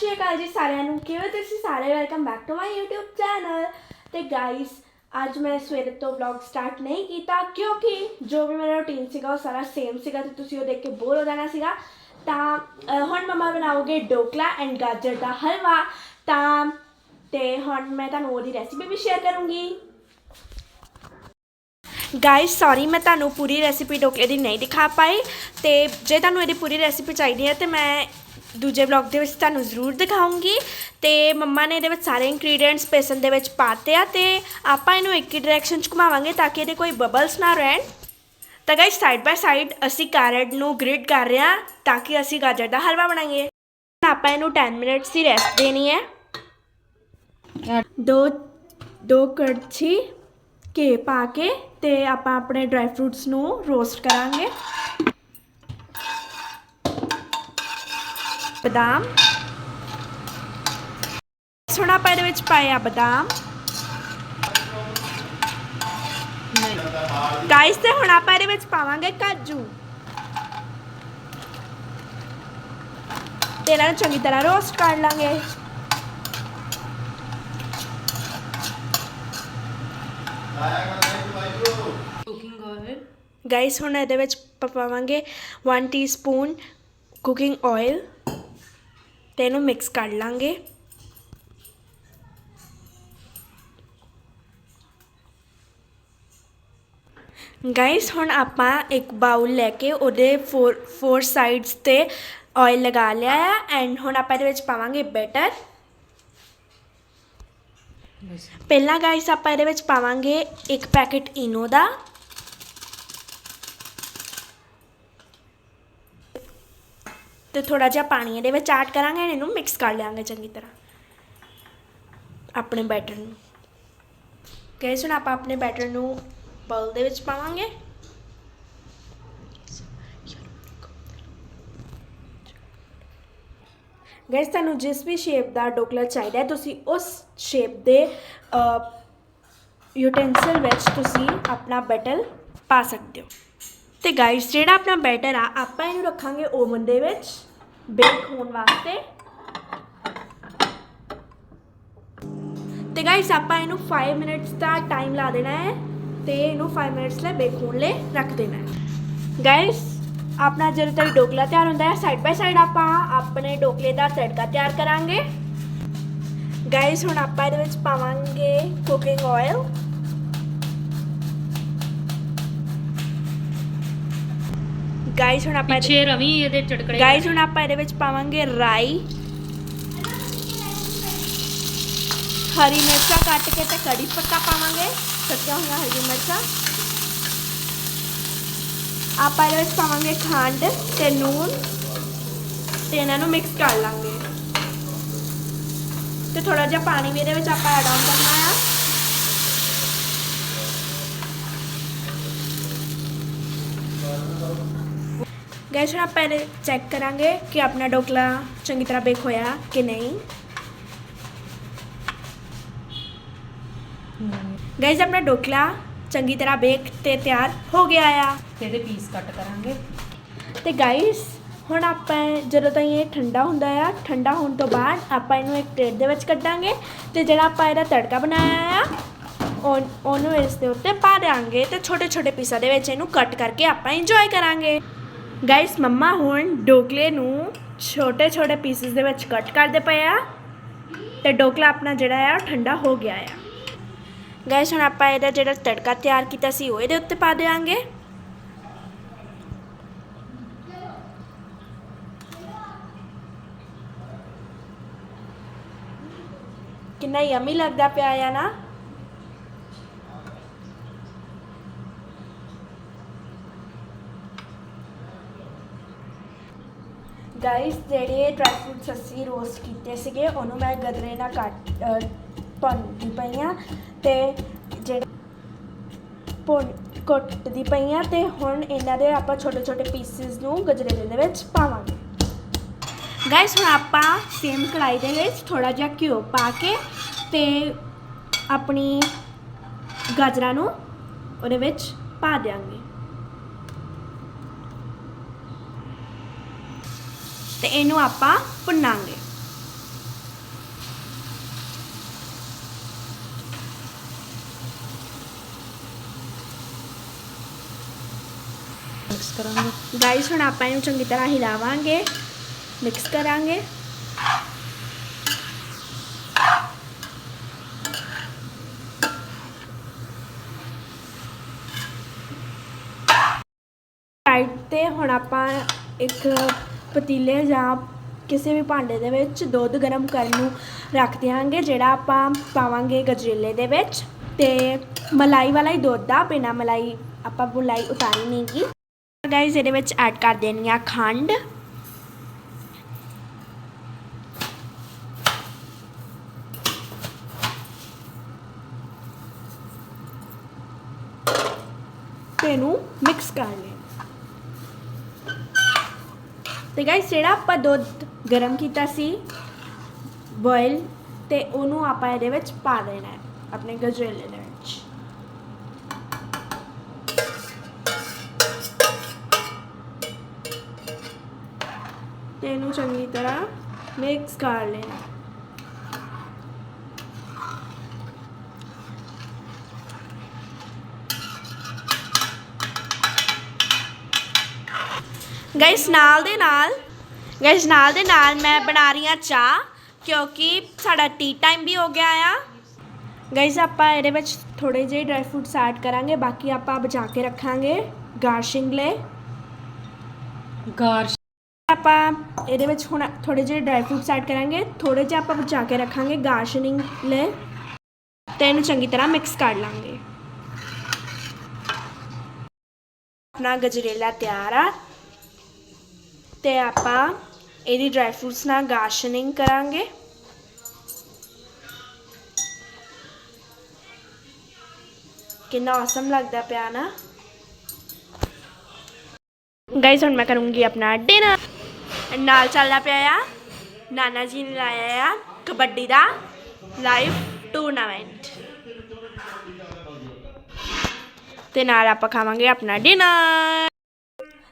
ਸ਼੍ਰੀ ਅਕਾਲ ਜੀ ਸਾਰਿਆਂ ਨੂੰ। ਕਿਵੇਂ ਤੁਸੀਂ ਸਾਰੇ? Welcome back to my YouTube channel ਤੇ ਗਾਇਸ ਅੱਜ ਮੈਂ ਸਵੇਰੇ ਤੋਂ ਵਲੌਗ ਸਟਾਰਟ ਨਹੀਂ ਕੀਤਾ ਕਿਉਂਕਿ ਜੋ ਵੀ ਮੇਰਾ ਰੁਟੀਨ ਸੀਗਾ, ਉਹ ਸਾਰਾ ਸੇਮ ਸੀਗਾ ਤੇ ਤੁਸੀਂ ਉਹ ਦੇਖ ਕੇ ਬੋਰ ਹੋ ਜਾਣਾ ਸੀਗਾ। ਤਾਂ ਹੁਣ ਮਮਾ ਬਣਾਓਗੇ ਡੋਕਲਾ ਐਂਡ ਗਾਜਰ ਦਾ ਹਲਵਾ। ਤਾਂ, ਤੇ ਹੁਣ ਮੈਂ ਤੁਹਾਨੂੰ ਉਹਦੀ ਰੈਸਿਪੀ ਵੀ ਸ਼ੇਅਰ ਕਰੂੰਗੀ। ਗਾਇਸ ਸੌਰੀ ਮੈਂ ਤੁਹਾਨੂੰ ਪੂਰੀ ਰੈਸਿਪੀ ਡੋਕੇ ਦੀ ਨਹੀਂ ਦਿਖਾ ਪਾਈ ਤੇ ਜੇ ਤੁਹਾਨੂੰ ਇਹਦੀ ਪੂਰੀ ਰੈਸਿਪੀ ਚਾਹੀਦੀ ਹੈ ਤੇ ਮੈਂ ਦੂਜੇ ਵਲੌਗ ਦੇ ਵਿੱਚ ਤੁਹਾਨੂੰ ਜ਼ਰੂਰ ਦਿਖਾਉਂਗੀ ਤੇ ਮੰਮਾ ਨੇ ਇਹਦੇ ਵਿੱਚ ਸਾਰੇ ਇੰਗਰੀਡੀਐਂਟਸ ਬੇਸਨ ਦੇ ਵਿੱਚ ਪਾਤੇ ਆ ਤੇ ਆਪਾਂ ਇਹਨੂੰ ਇੱਕ ਹੀ ਡਾਇਰੈਕਸ਼ਨ 'ਚ ਘੁਮਾਵਾਂਗੇ ਤਾਂ ਕਿ ਇਹਦੇ ਕੋਈ ਬਬਲਸ ਨਾ ਰਹਿਣ। ਤਾਂ ਗਾਇਸ ਸਾਈਡ ਬਾਈ ਸਾਈਡ ਅਸੀਂ ਕੈਰਟ ਨੂੰ ਗ੍ਰਿਡ ਕਰ ਰਹੇ ਹਾਂ ਤਾਂ ਕਿ ਅਸੀਂ ਗਾਜਰ ਦਾ ਹਲਵਾ ਬਣਾਈਏ। ਹੁਣ ਆਪਾਂ ਇਹਨੂੰ 10 ਮਿੰਟਸ ਦੀ ਰੈਸਟ ਦੇਣੀ ਹੈ। ਦੋ ਦੋ ਕੜਛੀ ਘੇ ਪਾ ਕੇ ਤੇ ਆਪਾਂ ਆਪਣੇ ਡਰਾਈ ਫਰੂਟਸ ਨੂੰ ਰੋਸਟ ਕਰਾਂਗੇ। ਬਦਾਮ। ਹੁਣ ਆਪਾਂ ਇਹਦੇ ਵਿੱਚ ਪਾਇਆ ਬਦਾਮ। ਗਾਇਸ ਤੇ ਹੁਣ ਆਪਾਂ ਇਹਦੇ ਵਿੱਚ ਪਾਵਾਂਗੇ ਕਾਜੂ। ਤੇ ਇਹਨਾਂ ਨੂੰ ਚੰਗੀ ਤਰ੍ਹਾਂ ਰੋਸਟ ਕਰ ਲਾਂਗੇ। ਕੁਕਿੰਗ ਆਇਲ ਗਾਇਸ ਹੁਣ ਇਹਦੇ ਵਿੱਚ ਆਪਾਂ ਪਾਵਾਂਗੇ 1 ਟੀਸਪੂਨ ਕੁਕਿੰਗ ਆਇਲ ਤੇ ਇਹਨੂੰ ਮਿਕਸ ਕਰ ਲਾਂਗੇ। ਗਾਇਸ ਹੁਣ ਆਪਾਂ ਇੱਕ ਬਾਉਲ ਲੈ ਕੇ ਉਹਦੇ ਫੋਰ ਫੋਰ ਸਾਈਡਸ ਤੇ ਆਇਲ ਲਗਾ ਲਿਆ ਹੈ। ਐਂਡ ਹੁਣ ਆਪਾਂ ਇਹਦੇ ਵਿੱਚ ਪਾਵਾਂਗੇ ਬੈਟਰ ਪਹਿਲਾਂ ਗਾਇਸ ਆਪਾਂ ਇਹਦੇ ਵਿੱਚ ਪਾਵਾਂਗੇ ਇੱਕ ਪੈਕੇਟ ਇਨੋ ਦਾ। ਤੇ ਥੋੜਾ ਜਿਹਾ ਪਾਣੀ ਇਹਦੇ ਵਿੱਚ ਐਡ ਕਰਾਂਗੇ ਇਹਨੂੰ ਮਿਕਸ ਕਰ ਲਿਆਂਗੇ ਚੰਗੀ ਤਰ੍ਹਾਂ। ਆਪਣੇ ਬੈਟਰ ਨੂੰ। ਗਾਇਸ ਹੁਣ ਆਪਾਂ ਆਪਣੇ ਬੈਟਰ ਨੂੰ ਬਾਉਲ ਦੇ ਵਿੱਚ ਪਾਵਾਂਗੇ। ਗਾਇਸ ਤੁਹਾਨੂੰ ਜਿਸ ਵੀ ਸ਼ੇਪ ਦਾ ਡੋਕਲਾ ਚਾਹੀਦਾ ਤੁਸੀਂ ਉਸ ਸ਼ੇਪ ਦੇ ਯੂਟੈਂਸਿਲ ਵਿੱਚ ਤੁਸੀਂ ਆਪਣਾ ਬੈਟਰ ਪਾ ਸਕਦੇ ਹੋ। ਤੇ ਗਾਇਸ ਜਿਹੜਾ ਆਪਣਾ ਬੈਟਰ ਆ, ਆਪਾਂ ਇਹਨੂੰ ਰੱਖਾਂਗੇ ਓਵਨ ਦੇ ਵਿੱਚ ਬੇਕ ਹੋਣ ਵਾਸਤੇ। ਤੇ ਗਾਇਸ ਆਪਾਂ ਇਹਨੂੰ 5 ਮਿੰਟਸ ਦਾ ਟਾਈਮ ਲਾ ਦੇਣਾ ਹੈ ਤੇ ਇਹਨੂੰ 5 ਮਿੰਟਸ ਲਈ ਬੇਕ ਹੋਣ ਲਈ ਰੱਖ ਦੇਣਾ ਹੈ। ਗਾਇਸ ਆਪਣਾ ਜਦੋਂ ਤੱਕ ਡੋਕਲਾ ਤਿਆਰ ਹੁੰਦਾ ਹੈ ਸਾਈਡ ਬਾਈ ਸਾਈਡ ਆਪਾਂ ਆਪਣੇ ਡੋਕਲੇ ਦਾ ਤੜਕਾ ਤਿਆਰ ਕਰਾਂਗੇ। ਗਾਇਸ ਹੁਣ ਆਪਾਂ ਇਹਦੇ ਵਿੱਚ ਪਾਵਾਂਗੇ ਕੁਕਿੰਗ ਆਇਲ ਗਾਇਸ ਹੁਣ ਆਪਾਂ ਇਹਦੇ- ਪਿੱਛੇ ਰਵੀ ਇਹਦੇ ਚਟਕੜੇ ਗਾਇਸ ਹੁਣ ਆਪਾਂ ਇਹਦੇ ਵਿੱਚ ਪਾਵਾਂਗੇ ਰਾਈ। ਹਰੀ ਮਿਰਚਾਂ ਕੱਟ ਕੇ ਤੇ ਕੜੀ ਪੱਤਾ ਪਾਵਾਂਗੇ। ਕੱਟੀਆਂ ਹੋਈਆਂ ਹਰੀ ਮਿਰਚਾਂ। ਆਪਾਂ ਇਹਦੇ ਵਿੱਚ ਪਾਵਾਂਗੇ ਖੰਡ ਤੇ ਨੂਨ। ਤੇ ਇਹਨਾਂ ਨੂੰ ਮਿਕਸ ਕਰ ਲਾਂਗੇ। ਤੇ ਥੋੜਾ ਜਿਹਾ ਪਾਣੀ ਵੀ ਇਹਦੇ ਵਿੱਚ ਆਪਾਂ ਐਡ ਆਨ ਕਰਨਾ ਆ। ਗੈਸ ਹੁਣ ਆਪਾਂ ਇਹ ਚੈੱਕ ਕਰਾਂਗੇ ਕਿ ਆਪਣਾ ਡੋਕਲਾ ਚੰਗੀ ਤਰ੍ਹਾਂ ਬੇਕ ਹੋਇਆ ਕਿ ਨਹੀਂ। ਗਾਇਸ ਆਪਣਾ ਡੋਕਲਾ ਚੰਗੀ ਤਰ੍ਹਾਂ ਬੇਕ ਤੇ ਤਿਆਰ ਹੋ ਗਿਆ ਆ। ਇਹਦੇ ਪੀਸ ਕੱਟ ਕਰਾਂਗੇ। ਤੇ ਗਾਇਸ ਹੁਣ ਆਪਾਂ ਜਦੋਂ ਤਾਈਂ ਇਹ ਠੰਡਾ ਹੁੰਦਾ ਆ, ਠੰਡਾ ਹੋਣ ਤੋਂ ਬਾਅਦ ਆਪਾਂ ਇਹਨੂੰ ਇੱਕ ਪਲੇਟ ਦੇ ਵਿੱਚ ਕੱਢਾਂਗੇ ਤੇ ਜਿਹੜਾ ਆਪਾਂ ਇਹਦਾ ਤੜਕਾ ਬਣਾਇਆ ਆ, ਉਹ- ਉਹਨੂੰ ਇਸ ਦੇ ਉੱਤੇ ਪਾ ਦਿਆਂਗੇ ਤੇ ਛੋਟੇ ਛੋਟੇ ਪੀਸਾਂ ਦੇ ਵਿੱਚ ਇਹਨੂੰ ਕੱਟ ਕਰਕੇ ਆਪਾਂ ਇੰਜੋਏ ਕਰਾਂਗੇ। ਗਾਇਸ ਮੰਮਾ ਹੁਣ ਡੋਕਲੇ ਨੂੰ ਛੋਟੇ ਛੋਟੇ ਪੀਸਸ ਦੇ ਵਿੱਚ ਕੱਟ ਕਰਦੇ ਪਏ ਆ ਤੇ ਡੋਕਲਾ ਆਪਣਾ ਜਿਹੜਾ ਆ, ਉਹ ਠੰਡਾ ਹੋ ਗਿਆ ਆ। ਗਾਇਸ ਹੁਣ ਆਪਾਂ ਇਹਦਾ ਜਿਹੜਾ ਤੜਕਾ ਤਿਆਰ ਕੀਤਾ ਸੀ, ਉਹ ਇਹਦੇ ਉੱਤੇ ਪਾ ਦੇਵਾਂਗੇ ਕਿੰਨਾ ਯਮੀ ਲੱਗਦਾ ਪਿਆ ਆ ਨਾ? ਗਾਇਸ ਜਿਹੜੇ ਡਰਾਈ ਫਰੂਟਸ ਅਸੀਂ ਰੋਸਟ ਕੀਤੇ ਸੀਗੇ, ਉਹਨੂੰ ਮੈਂ ਗਦਰੇ ਨਾਲ ਕੱਟ ਭੁੰਨਦੀ ਪਈ ਆ ਤੇ ਜਿਹੜੇ ਭੁੰਨ, ਕੁੱਟਦੀ ਪਈ ਆ ਤੇ ਹੁਣ ਇਹਨਾਂ ਦੇ ਆਪਾਂ ਛੋਟੇ ਛੋਟੇ ਪੀਸਿਸ ਨੂੰ ਗਜਰੇਲੇ ਦੇ ਵਿੱਚ ਪਾਵਾਂਗੇ। ਗਾਇਸ ਹੁਣ ਆਪਾਂ ਸੇਮ ਕੜਾਈ ਦੇ ਵਿੱਚ ਥੋੜਾ ਜਿਹਾ ਘਿਓ ਪਾ ਕੇ ਤੇ ਆਪਣੀ ਗਾਜਰਾਂ ਨੂੰ ਉਹਦੇ ਵਿੱਚ ਪਾ ਦਿਆਂਗੇ। ਤੇ ਇਹਨੂੰ ਆਪਾਂ ਭੁੰਨਾਂਗੇ। ਗਾਇਸ ਹੁਣ ਆਪਾਂ ਇਹਨੂੰ ਚੰਗੀ ਤਰ੍ਹਾਂ ਹਿਲਾਵਾਂਗੇ। ਮਿਕਸ ਕਰਾਂਗੇ। ਸਾਈਡ ਤੇ ਹੁਣ ਆਪਾਂ ਇੱਕ ਪਤੀਲੇ ਜਾਂ ਕਿਸੇ ਵੀ ਭਾਂਡੇ ਦੇ ਵਿੱਚ ਦੁੱਧ ਗਰਮ ਕਰਨ ਨੂੰ ਰੱਖ ਦਿਆਂਗੇ, ਜਿਹੜਾ ਆਪਾਂ ਪਾਵਾਂਗੇ ਗਜਰੇਲੇ ਦੇ ਵਿੱਚ। ਤੇ ਮਲਾਈ ਵਾਲਾ ਹੀ ਦੁੱਧ ਆ, ਬਿਨਾ ਮਲਾਈ ਆਪਾਂ ਬੁਲਾਈ ਉਤਾਰੀ ਨਹੀਂਗੀ ਗਾਈਜ਼ ਇਹਦੇ ਵਿੱਚ ਐਡ ਕਰ ਦੇਣੀ ਆ ਖੰਡ। ਇਹਨੂੰ ਮਿਕਸ ਕਰ ਲੈਣਾ ਤੇ ਗਾਈਜ਼ ਜਿਹੜਾ ਆਪਾਂ ਦੁੱਧ ਗਰਮ ਕੀਤਾ ਸੀ ਬੋਇਲ ਤੇ ਉਹਨੂੰ ਆਪਾਂ ਇਹਦੇ ਵਿੱਚ ਪਾ ਦੇਣਾ ਹੈ, ਆਪਣੇ ਗਜਰੇਲੇ ਦੇ ਵਿੱਚ। ਤੇ ਇਹਨੂੰ ਚੰਗੀ ਤਰ੍ਹਾਂ ਮਿਕਸ ਕਰ ਲੈਣਾ ਗਾਇਸ ਨਾਲ ਦੇ ਨਾਲ ਗਾਇਸ ਨਾਲ ਦੇ ਨਾਲ ਮੈਂ ਬਣਾ ਰਹੀ ਹਾਂ ਚਾਹ ਕਿਉਂਕਿ ਸਾਡਾ ਟੀ ਟਾਈਮ ਵੀ ਹੋ ਗਿਆ ਆ। ਗਾਇਸ ਆਪਾਂ ਇਹਦੇ ਵਿੱਚ ਥੋੜੇ ਜਿਹੇ ਡਰਾਈ ਫਰੂਟਸ ਐਡ ਕਰਾਂਗੇ ਬਾਕੀ ਆਪਾਂ ਬਚਾ ਕੇ ਰੱਖਾਂਗੇ ਗਾਰਸ਼ਿੰਗ ਲਈ ਗਾਰਸ਼ ਆਪਾਂ ਇਹਦੇ ਵਿੱਚ ਹੁਣ ਥੋੜੇ ਜਿਹੇ ਡਰਾਈ ਫਰੂਟਸ ਐਡ ਕਰਾਂਗੇ ਥੋੜੇ ਜਿਹੇ ਆਪਾਂ ਬਚਾ ਕੇ ਰੱਖਾਂਗੇ ਗਾਰਸ਼ਨਿੰਗ ਲਈ ਤੇ ਇਹਨੂੰ ਚੰਗੀ ਤਰ੍ਹਾਂ ਮਿਕਸ ਕਰ ਲਾਂਗੇ। ਆਪਣਾ ਗਜਰੇਲਾ ਤਿਆਰ ਆ। ਤੇ ਆਪਾਂ ਇਹਦੀ ਡਰਾਈ ਫਰੂਟਸ ਨਾਲ ਗਾਰਸ਼ਨਿੰਗ ਕਰਾਂਗੇ। ਕਿੰਨਾ ਔਸਮ ਲੱਗਦਾ ਪਿਆ ਨਾ। ਗਾਈਜ਼ ਹੁਣ ਮੈਂ ਕਰੂੰਗੀ ਆਪਣਾ ਡਿਨਰ ਨਾਲ ਚੱਲਦਾ ਪਿਆ ਆ, ਨਾਨਾ ਜੀ ਨੇ ਲਾਇਆ ਆ ਕਬੱਡੀ ਦਾ ਲਾਈਵ ਟੂਰਨਾਮੈਂਟ ਤੇ ਨਾਲ ਆਪਾਂ ਖਾਵਾਂਗੇ ਆਪਣਾ ਡਿਨਰ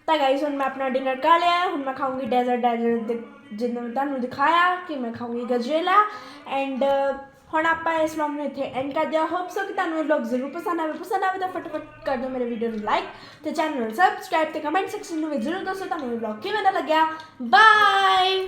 ਤਾਂ ਗਾਈਜ਼ ਹੁਣ ਮੈਂ ਆਪਣਾ ਡਿਨਰ ਕਰ ਲਿਆ ਹੁਣ ਮੈਂ ਖਾਊਂਗੀ ਡੈਜ਼ਰਟ ਡੈਜ਼ਰਟ ਜਿੱਦਾਂ ਮੈਂ ਤੁਹਾਨੂੰ ਦਿਖਾਇਆ ਕਿ ਮੈਂ ਖਾਊਂਗੀ ਗਜਰੇਲਾ। ਐਂਡ ਹੁਣ ਆਪਾਂ ਇਸ ਵਲੌਗ ਨੂੰ ਇੱਥੇ ਐਂਡ ਕਰਦੇ ਹਾਂ। ਹੋਪ ਸੋ ਕਿ ਤੁਹਾਨੂੰ ਇਹ ਵਲੌਗ ਜ਼ਰੂਰ ਪਸੰਦ ਆਵੇ। ਪਸੰਦ ਆਵੇ ਤਾਂ ਫਟਾਫਟ ਕਰ ਦਿਓ ਮੇਰੇ ਵੀਡੀਓ ਨੂੰ ਲਾਈਕ ਤੇ ਚੈਨਲ ਨੂੰ ਸਬਸਕ੍ਰਾਈਬ ਤੇ ਕਮੈਂਟ ਸੈਕਸ਼ਨ ਨੂੰ ਵੀ ਜ਼ਰੂਰ ਦੱਸੋ ਤੁਹਾਨੂੰ ਇਹ ਵਲੌਗ ਕਿਵੇਂ ਦਾ ਲੱਗਿਆ। ਬਾਏ